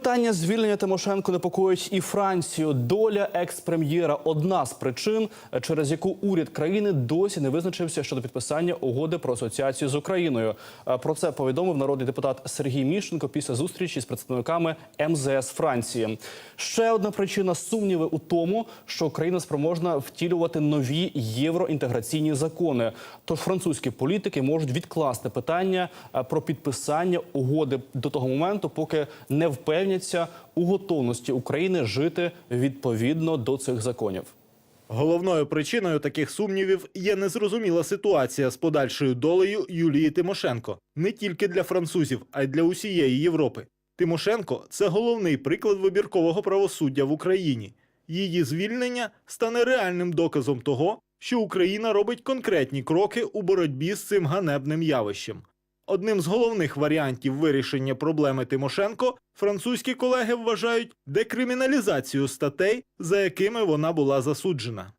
Питання звільнення Тимошенко непокоїть і Францію. Доля екс-прем'єра одна з причин, через яку уряд країни досі не визначився щодо підписання угоди про асоціацію з Україною. Е, Про це повідомив народний депутат Сергій Міщенко після зустрічі з представниками МЗС Франції. Ще одна причина сумніви у тому, що Україна спроможна втілювати нові євроінтеграційні закони. Тож французькі політики можуть відкласти питання е, про підписання угоди до того моменту, поки не впевняться у готовності України жити відповідно до цих законів. Головною причиною таких сумнівів є незрозуміла ситуація з подальшою долею Юлії Тимошенко не тільки для французів, а й для усієї Європи. Тимошенко це головний приклад вибіркового правосуддя в Україні. Її звільнення стане реальним доказом того, що Україна робить конкретні кроки у боротьбі з цим ганебним явищем. Одним з головних варіантів вирішення проблеми Тимошенко французькі колеги вважають декриміналізацію статей, за якими вона була засуджена.